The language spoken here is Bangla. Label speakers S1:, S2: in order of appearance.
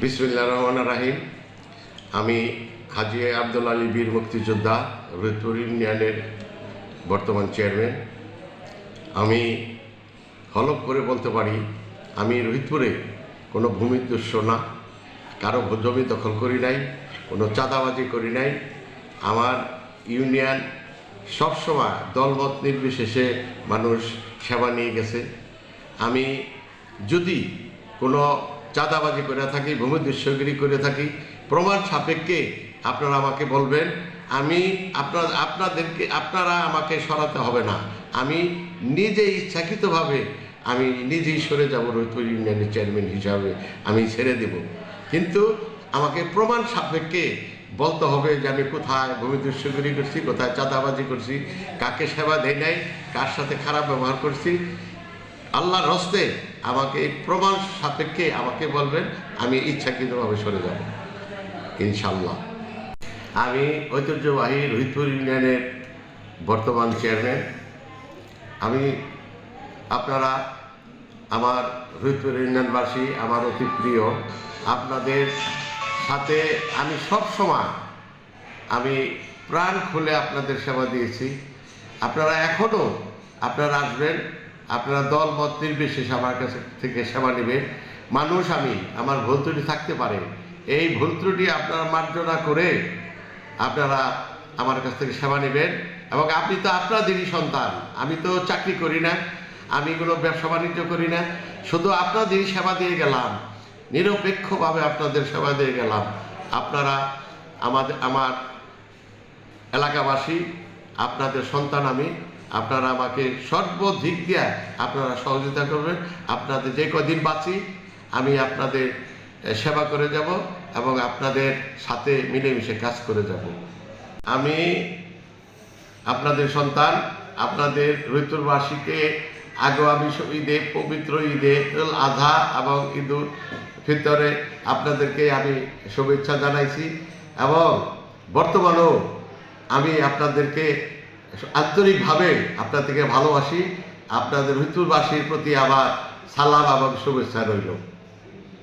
S1: বিসমিল্লা রহমান রাহিম। আমি হাজি আব্দুল আলী বীর মুক্তিযোদ্ধা রুদপুর ইউনিয়নের বর্তমান চেয়ারম্যান। আমি হলফ করে বলতে পারি, আমি রোহিতপুরে কোনো ভূমি ভূমিদস্য না, কারও জমি দখল করি নাই, কোনো চাঁদাবাজি করি নাই। আমার ইউনিয়ন সবসময় দলমত নির্বিশেষে মানুষ সেবা নিয়ে গেছে। আমি যদি কোনো চাঁদাবাজি করে থাকি ভূমিদৃশ্যগিরি করে থাকি। প্রমাণ সাপেক্ষে আপনারা আমাকে বলবেন, আমি আপনার, আপনাদেরকে, আপনারা আমাকে সরাতে হবে না। আমি নিজে ইচ্ছাকৃতভাবে, আমি নিজেই সরে যাব রৈতপুর ইউনিয়নের চেয়ারম্যান হিসাবে, আমি ছেড়ে দেব। কিন্তু আমাকে প্রমাণ সাপেক্ষে বলতে হবে যে আমি কোথায় ভূমিদৃশ্যগিরি করছি, কোথায় চাঁদাবাজি করছি, কাকে সেবা দেয় নাই, কার সাথে খারাপ ব্যবহার করছি। আল্লাহর হস্তে আমাকে এই প্রমাণ সাপেক্ষে আমাকে বলবেন? আমি ইচ্ছাকৃতভাবে সরে যাব। ইনশাল্লাহ আমি ঐতিহ্যবাহী রোহিতপুর ইউনিয়নের বর্তমান চেয়ারম্যান। আমি আপনারা, আমার রোহিতপুর ইউনিয়নবাসী, আমার অতি প্রিয়, আপনাদের সাথে আমি সব সময় আমি প্রাণ খুলে আপনাদের সেবা দিয়েছি। আপনারা এখনও আপনারা আসবেন। আপনারা দল মত নির্বিশেষে আমার কাছে থেকে সেবা নেবেন। মানুষ আমি, আমার ভুল ত্রুটি থাকতে পারে। এই ভুল ত্রুটি আপনারা মার্জনা করে আপনারা আমার কাছ থেকে সেবা নেবেন। এবং আপনি তো আপনাদেরই সন্তান। আমি তো চাকরি করি না, আমি কোনো ব্যবসা বাণিজ্য করি না। শুধু আপনাদেরই সেবা দিয়ে গেলাম। নিরপেক্ষভাবে আপনাদের সেবা দিয়ে গেলাম। আপনারা আমাদের, আমার এলাকাবাসী আপনাদের সন্তান আমি, আপনারা আমাকে সর্বদিক দিয়ে আপনারা সহযোগিতা করবেন। আপনাদের যে কদিন বাঁচি, আমি আপনাদের সেবা করে যাব এবং আপনাদের সাথে মিলেমিশে কাজ করে যাব। আমি আপনাদের সন্তান, আপনাদের ঋতুরবাসীকে আগামী ঈদে, পবিত্র ঈদে, ঈদুল আধা এবং ঈদুল ফিতরে আপনাদেরকে আমি শুভেচ্ছা জানাইছি এবং বর্তমানেও আমি আপনাদেরকে আন্তরিকভাবে আপনাদেরকে ভালোবাসি আপনাদের মৃত্যুবাসীর প্রতি আবার সালাম এবং শুভেচ্ছা রইল।